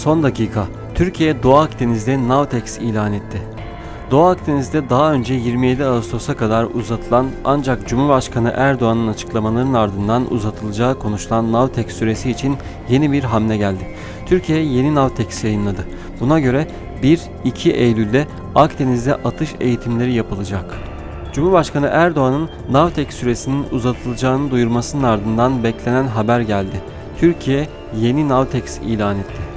son dakika. Türkiye Doğu Akdeniz'de Navtex ilan etti. Doğu Akdeniz'de daha önce 27 Ağustos'a kadar uzatılan ancak Cumhurbaşkanı Erdoğan'ın açıklamalarının ardından uzatılacağı konuşulan Navtex süresi için yeni bir hamle geldi. Türkiye yeni Navtex yayınladı. Buna göre 1-2 Eylül'de Akdeniz'de atış eğitimleri yapılacak. Cumhurbaşkanı Erdoğan'ın Navtex süresinin uzatılacağını duyurmasının ardından beklenen haber geldi. Türkiye yeni Navtex ilan etti.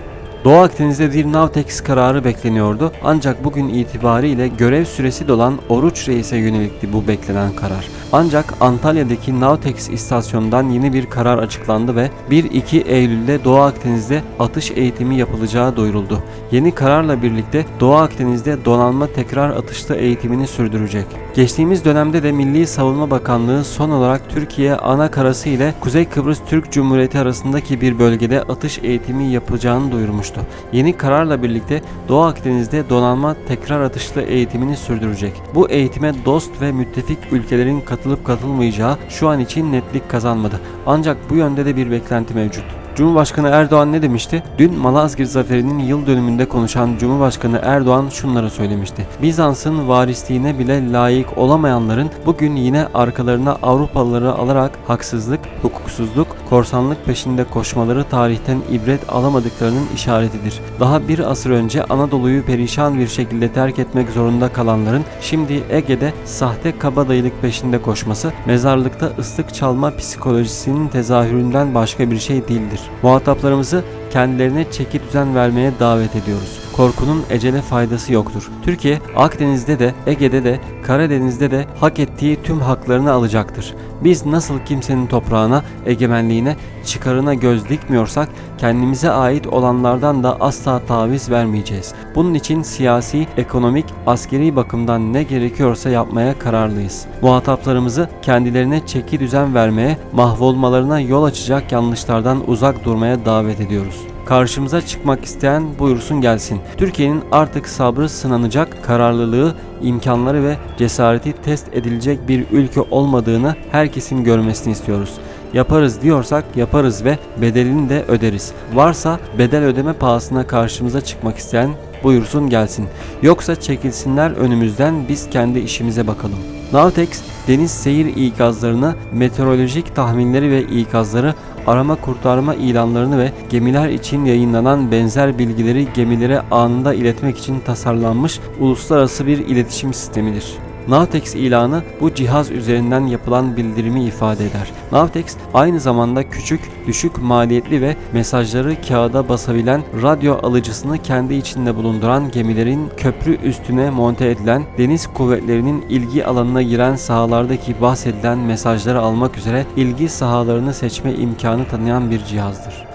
Doğu Akdeniz'de bir Navtex kararı bekleniyordu ancak bugün itibariyle görev süresi dolan Oruç Reis'e yönelikti bu beklenen karar. Ancak Antalya'daki Navtex istasyonundan yeni bir karar açıklandı ve 1-2 Eylül'de Doğu Akdeniz'de atış eğitimi yapılacağı duyuruldu. Yeni kararla birlikte Doğu Akdeniz'de donanma tekrar atışta eğitimini sürdürecek. Geçtiğimiz dönemde de Milli Savunma Bakanlığı son olarak Türkiye ana karası ile Kuzey Kıbrıs Türk Cumhuriyeti arasındaki bir bölgede atış eğitimi yapacağını duyurmuştu. Yeni kararla birlikte Doğu Akdeniz'de donanma tekrar atışlı eğitimini sürdürecek. Bu eğitime dost ve müttefik ülkelerin katılıp katılmayacağı şu an için netlik kazanmadı. Ancak bu yönde de bir beklenti mevcut. Cumhurbaşkanı Erdoğan ne demişti? Dün Malazgirt Zaferi'nin yıl dönümünde konuşan Cumhurbaşkanı Erdoğan şunları söylemişti. Bizans'ın varisliğine bile layık olamayanların bugün yine arkalarına Avrupalıları alarak haksızlık, hukuksuzluk, korsanlık peşinde koşmaları tarihten ibret alamadıklarının işaretidir. Daha bir asır önce Anadolu'yu perişan bir şekilde terk etmek zorunda kalanların şimdi Ege'de sahte kabadayılık peşinde koşması mezarlıkta ıslık çalma psikolojisinin tezahüründen başka bir şey değildir. Muhataplarımızı kendilerine çeki düzen vermeye davet ediyoruz. Korkunun ecele faydası yoktur. Türkiye Akdeniz'de de Ege'de de Karadeniz'de de hak ettiği tüm haklarını alacaktır. Biz nasıl kimsenin toprağına, egemenliğine, çıkarına göz dikmiyorsak kendimize ait olanlardan da asla taviz vermeyeceğiz. Bunun için siyasi, ekonomik, askeri bakımdan ne gerekiyorsa yapmaya kararlıyız. Muhataplarımızı kendilerine çeki düzen vermeye, mahvolmalarına yol açacak yanlışlardan uzak durmaya davet ediyoruz. Karşımıza çıkmak isteyen buyursun gelsin. Türkiye'nin artık sabrı sınanacak, kararlılığı, imkanları ve cesareti test edilecek bir ülke olmadığını herkesin görmesini istiyoruz. Yaparız diyorsak yaparız ve bedelini de öderiz. Varsa bedel ödeme pahasına karşımıza çıkmak isteyen buyursun gelsin. Yoksa çekilsinler önümüzden biz kendi işimize bakalım. Navtex deniz seyir ikazlarını, meteorolojik tahminleri ve ikazları, arama kurtarma ilanlarını ve gemiler için yayınlanan benzer bilgileri gemilere anında iletmek için tasarlanmış uluslararası bir iletişim sistemidir. Navtex ilanı bu cihaz üzerinden yapılan bildirimi ifade eder. Navtex aynı zamanda küçük, düşük maliyetli ve mesajları kağıda basabilen radyo alıcısını kendi içinde bulunduran gemilerin köprü üstüne monte edilen deniz kuvvetlerinin ilgi alanına giren sahalardaki bahsedilen mesajları almak üzere ilgi sahalarını seçme imkanı tanıyan bir cihazdır.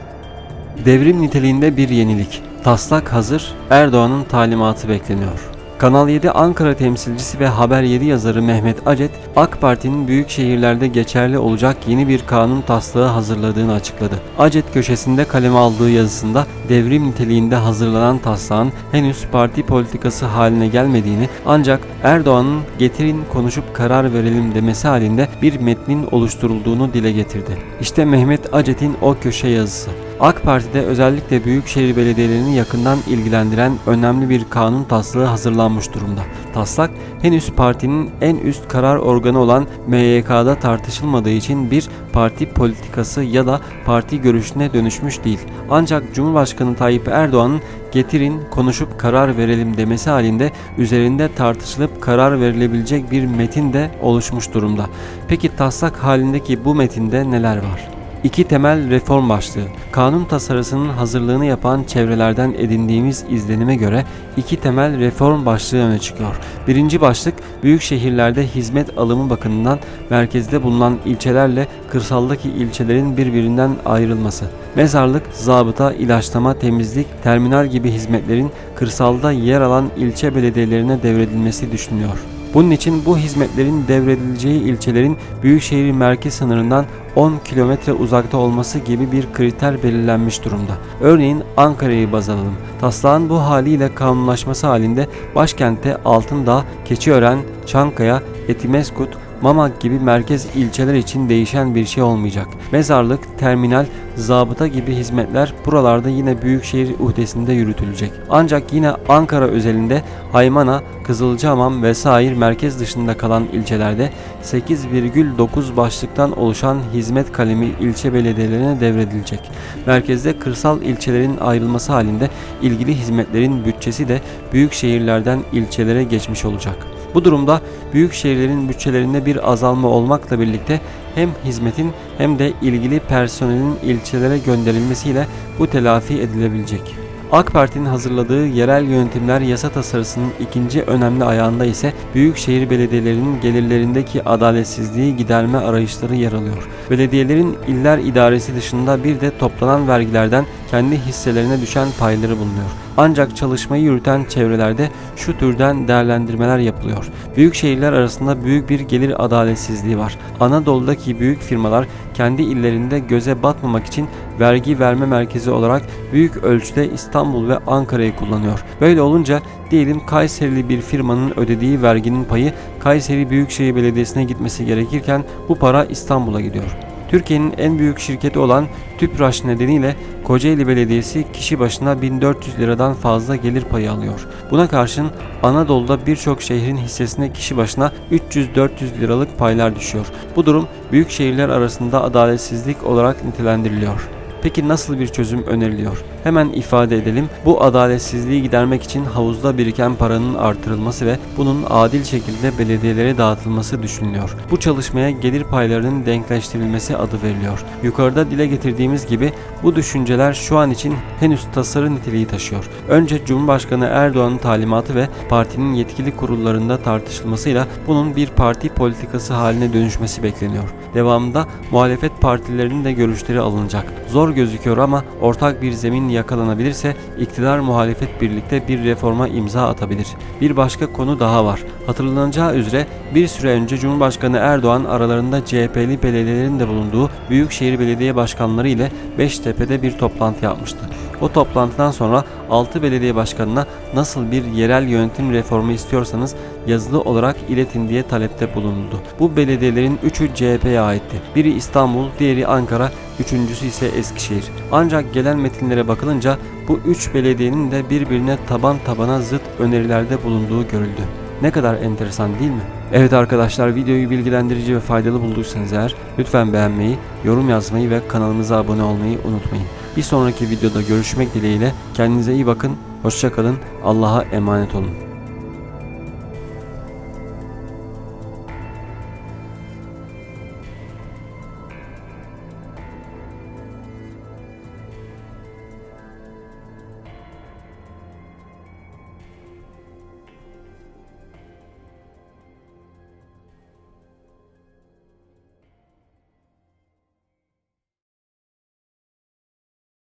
Devrim niteliğinde bir yenilik. Taslak hazır, Erdoğan'ın talimatı bekleniyor. Kanal 7 Ankara temsilcisi ve Haber 7 yazarı Mehmet Acet, AK Parti'nin büyük şehirlerde geçerli olacak yeni bir kanun taslağı hazırladığını açıkladı. Acet köşesinde kaleme aldığı yazısında devrim niteliğinde hazırlanan taslağın henüz parti politikası haline gelmediğini ancak Erdoğan'ın getirin konuşup karar verelim demesi halinde bir metnin oluşturulduğunu dile getirdi. İşte Mehmet Acet'in o köşe yazısı. AK Parti'de özellikle büyükşehir belediyelerini yakından ilgilendiren önemli bir kanun taslağı hazırlanmış durumda. Taslak henüz partinin en üst karar organı olan MYK'da tartışılmadığı için bir parti politikası ya da parti görüşüne dönüşmüş değil. Ancak Cumhurbaşkanı Tayyip Erdoğan'ın getirin konuşup karar verelim demesi halinde üzerinde tartışılıp karar verilebilecek bir metin de oluşmuş durumda. Peki taslak halindeki bu metinde neler var? İki temel reform başlığı. Kanun tasarısının hazırlığını yapan çevrelerden edindiğimiz izlenime göre iki temel reform başlığı öne çıkıyor. Birinci başlık büyük şehirlerde hizmet alımı bakımından merkezde bulunan ilçelerle kırsaldaki ilçelerin birbirinden ayrılması. Mezarlık, zabıta, ilaçlama, temizlik, terminal gibi hizmetlerin kırsalda yer alan ilçe belediyelerine devredilmesi düşünülüyor. Bunun için bu hizmetlerin devredileceği ilçelerin büyükşehir merkez sınırından 10 kilometre uzakta olması gibi bir kriter belirlenmiş durumda. Örneğin Ankara'yı baz alalım. Taslağın bu haliyle kanunlaşması halinde başkentte Altındağ, Keçiören, Çankaya, Etimeskut, Mamak gibi merkez ilçeler için değişen bir şey olmayacak. Mezarlık, terminal, zabıta gibi hizmetler buralarda yine büyükşehir uhdesinde yürütülecek. Ancak yine Ankara özelinde Haymana, Kızılcahamam vesaire merkez dışında kalan ilçelerde 8,9 başlıktan oluşan hizmet kalemi ilçe belediyelerine devredilecek. Merkezde kırsal ilçelerin ayrılması halinde ilgili hizmetlerin bütçesi de büyük şehirlerden ilçelere geçmiş olacak. Bu durumda büyük şehirlerin bütçelerinde bir azalma olmakla birlikte hem hizmetin hem de ilgili personelin ilçelere gönderilmesiyle bu telafi edilebilecek. AK Parti'nin hazırladığı yerel yönetimler yasa tasarısının ikinci önemli ayağında ise büyükşehir belediyelerinin gelirlerindeki adaletsizliği giderme arayışları yer alıyor. Belediyelerin iller idaresi dışında bir de toplanan vergilerden kendi hisselerine düşen payları bulunuyor. Ancak çalışmayı yürüten çevrelerde şu türden değerlendirmeler yapılıyor. Büyük şehirler arasında büyük bir gelir adaletsizliği var. Anadolu'daki büyük firmalar kendi illerinde göze batmamak için vergi verme merkezi olarak büyük ölçüde İstanbul ve Ankara'yı kullanıyor. Böyle olunca diyelim Kayserili bir firmanın ödediği verginin payı Kayseri Büyükşehir Belediyesi'ne gitmesi gerekirken bu para İstanbul'a gidiyor. Türkiye'nin en büyük şirketi olan TÜPRAŞ nedeniyle Kocaeli Belediyesi kişi başına 1400 liradan fazla gelir payı alıyor. Buna karşın Anadolu'da birçok şehrin hissesine kişi başına 300-400 liralık paylar düşüyor. Bu durum büyük şehirler arasında adaletsizlik olarak nitelendiriliyor. Peki nasıl bir çözüm öneriliyor? Hemen ifade edelim. Bu adaletsizliği gidermek için havuzda biriken paranın artırılması ve bunun adil şekilde belediyelere dağıtılması düşünülüyor. Bu çalışmaya gelir paylarının denkleştirilmesi adı veriliyor. Yukarıda dile getirdiğimiz gibi bu düşünceler şu an için henüz tasarı niteliği taşıyor. Önce Cumhurbaşkanı Erdoğan'ın talimatı ve partinin yetkili kurullarında tartışılmasıyla bunun bir parti politikası haline dönüşmesi bekleniyor. Devamında muhalefet partilerinin de görüşleri alınacak. Zor gözüküyor ama ortak bir zemin yakalanabilirse iktidar muhalefet birlikte bir reforma imza atabilir. Bir başka konu daha var. Hatırlanacağı üzere bir süre önce Cumhurbaşkanı Erdoğan aralarında CHP'li belediyelerin de bulunduğu Büyükşehir Belediye Başkanları ile Beştepe'de bir toplantı yapmıştı. O toplantıdan sonra 6 belediye başkanına nasıl bir yerel yönetim reformu istiyorsanız yazılı olarak iletin diye talepte bulunuldu. Bu belediyelerin 3'ü CHP'ye aitti. Biri İstanbul, diğeri Ankara, üçüncüsü ise Eskişehir. Ancak gelen metinlere bakılınca bu üç belediyenin de birbirine taban tabana zıt önerilerde bulunduğu görüldü. Ne kadar enteresan değil mi? Evet arkadaşlar videoyu bilgilendirici ve faydalı bulduysanız eğer lütfen beğenmeyi, yorum yazmayı ve kanalımıza abone olmayı unutmayın. Bir sonraki videoda görüşmek dileğiyle kendinize iyi bakın, hoşçakalın, Allah'a emanet olun.